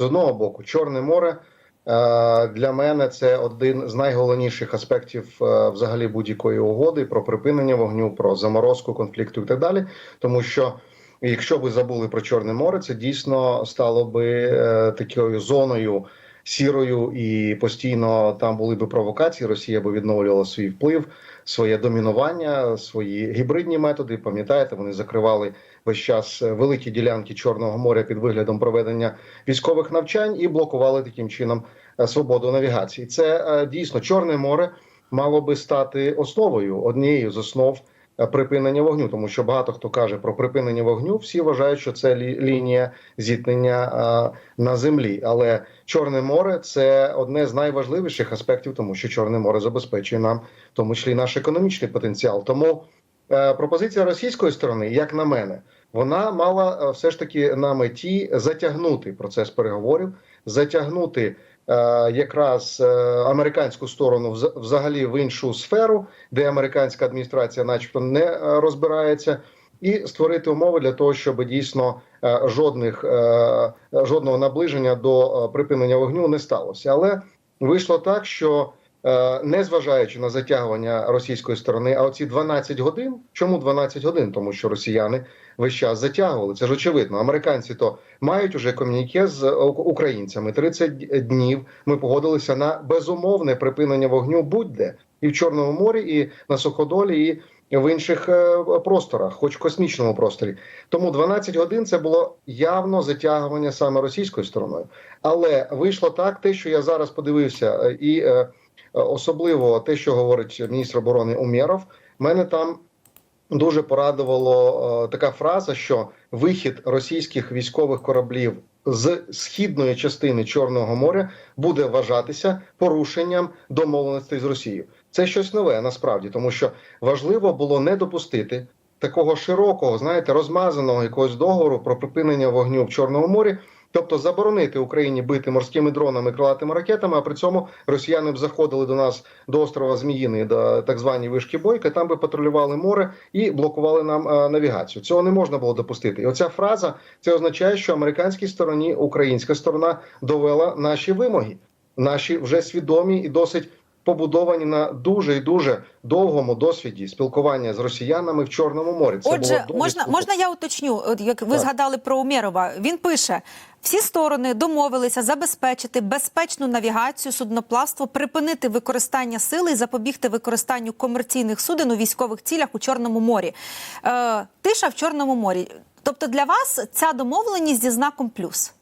з одного боку, Чорне море. е, Для мене це один з найголовніших аспектів е, взагалі будь-якої угоди про припинення вогню, про заморозку конфлікту і так далі. Тому що якщо ви забули про Чорне море, це дійсно стало би е, такою зоною сірою, і постійно там були би провокації. Росія би відновлювала свій вплив, своє домінування, свої гібридні методи. Пам'ятаєте, вони закривали весь час великі ділянки Чорного моря під виглядом проведення військових навчань і блокували таким чином е, свободу навігації. Це е, дійсно Чорне море мало би стати основою однією з основ припинення вогню, тому що багато хто каже про припинення вогню. Всі вважають, що це лі- лінія зіткнення е, на землі. Але Чорне море це одне з найважливіших аспектів, тому що Чорне море забезпечує нам, в тому числі, наш економічний потенціал. Тому е, пропозиція російської сторони, як на мене, вона мала е, все ж таки на меті затягнути процес переговорів, затягнути е, якраз е, американську сторону взагалі в іншу сферу, де американська адміністрація, начебто, не е, розбирається, і створити умови для того, щоб дійсно е, жодних е, жодного наближення до е, припинення вогню не сталося. Але вийшло так, що е, незважаючи на затягування російської сторони, а оці 12 годин, чому 12 годин? Тому що росіяни весь час затягували. Це ж очевидно. Американці то мають уже ком'юніке з е, українцями. 30 днів ми погодилися на безумовне припинення вогню будь-де і в Чорному морі, і на суходолі, і в інших е, просторах, хоч в космічному просторі. Тому 12 годин це було явно затягування саме російською стороною. Але вийшло так, те, що я зараз подивився, е, і е, особливо те, що говорить міністр оборони Умєров, мене там дуже порадувало е, така фраза, що вихід російських військових кораблів з східної частини Чорного моря буде вважатися порушенням домовленостей з Росією. Це щось нове насправді, тому що важливо було не допустити такого широкого, знаєте, розмазаного якогось договору про припинення вогню в Чорному морі. Тобто заборонити Україні бити морськими дронами, крилатими ракетами, а при цьому росіяни б заходили до нас до острова Зміїний, до так звані вишки Бойка, там би патрулювали море і блокували нам е, навігацію. Цього не можна було допустити. І оця фраза це означає, що американській стороні українська сторона довела наші вимоги, наші вже свідомі і досить побудовані на дуже і дуже довгому досвіді спілкування з росіянами в Чорному морі. Це Отже, було можна, складно. можна я уточню? От як ви Так. згадали про Умєрова, він пише: всі сторони домовилися забезпечити безпечну навігацію судноплавство, припинити використання сили і запобігти використанню комерційних суден у військових цілях у Чорному морі. Е, тиша в Чорному морі. Тобто для вас ця домовленість зі знаком плюс.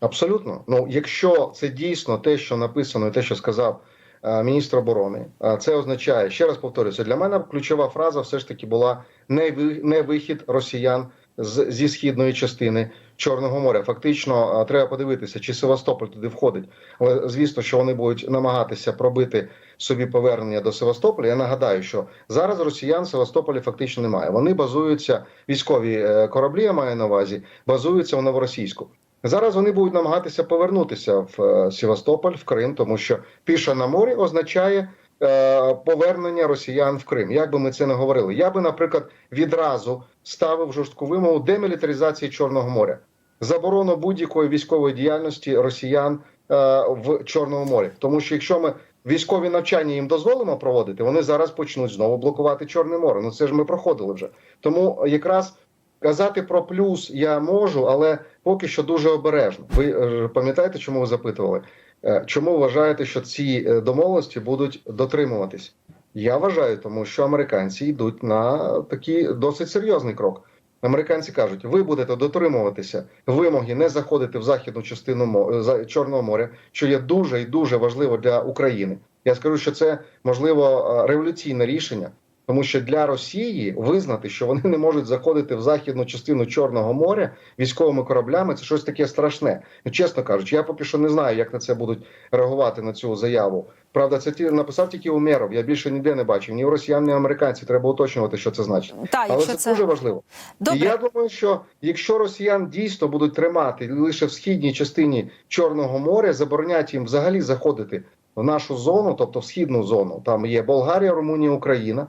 Абсолютно. Ну, якщо це дійсно те, що написано, і те, що сказав е, міністр оборони, е, це означає ще раз повторюся. Для мене ключова фраза все ж таки була не ви- не вихід росіян з, зі східної частини Чорного моря. Фактично, е, треба подивитися, чи Севастополь туди входить. Але звісно, що вони будуть намагатися пробити собі повернення до Севастополя. Я нагадаю, що зараз росіян в Севастополі фактично немає. Вони базуються військові кораблі. Я маю на увазі, базуються в новоросійську. Зараз вони будуть намагатися повернутися в е, Севастополь, в Крим, тому що тиша на морі означає е, повернення росіян в Крим. Як би ми це не говорили, я би, наприклад, відразу ставив жорстку вимогу демілітаризації Чорного моря, заборону будь-якої військової діяльності росіян е, в Чорному морі. Тому що якщо ми військові навчання їм дозволимо проводити, вони зараз почнуть знову блокувати Чорне море. Ну це ж ми проходили вже. Тому якраз казати про плюс я можу, але поки що дуже обережно. Ви е, пам'ятаєте, чому ви запитували? Е, Чому вважаєте, що ці е, домовленості будуть дотримуватись? Я вважаю, тому що американці йдуть на такий досить серйозний крок. Американці кажуть, ви будете дотримуватися вимоги не заходити в західну частину Чорного моря, що є дуже і дуже важливо для України. Я скажу, що це можливо революційне рішення, тому що для Росії визнати, що вони не можуть заходити в західну частину Чорного моря військовими кораблями, це щось таке страшне. Ну, чесно кажучи, я поки що не знаю, як на це будуть реагувати на цю заяву. Правда, це ті написав тільки Умєров. Я більше ніде не бачив. Ні у росіян, ні у американців. Треба уточнювати, що це значить. Так, Але це, це дуже важливо. добре. І я думаю, що якщо росіян дійсно будуть тримати лише в східній частині Чорного моря, заборонять їм взагалі заходити в нашу зону, тобто в східну зону. Там є Болгарія, Румунія, Україна,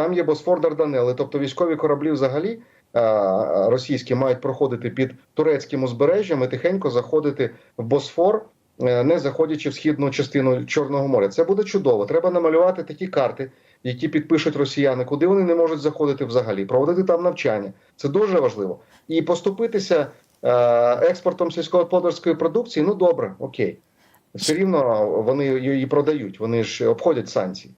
там є Босфор Дарданели, тобто військові кораблі взагалі е, російські мають проходити під турецьким узбережжям і тихенько заходити в Босфор, е, не заходячи в східну частину Чорного моря. Це буде чудово. Треба намалювати такі карти, які підпишуть росіяни, куди вони не можуть заходити взагалі, проводити там навчання. Це дуже важливо. І поступитися е, експортом сільськогосподарської продукції. Ну добре, окей. Все рівно вони її продають, вони ж обходять санкції.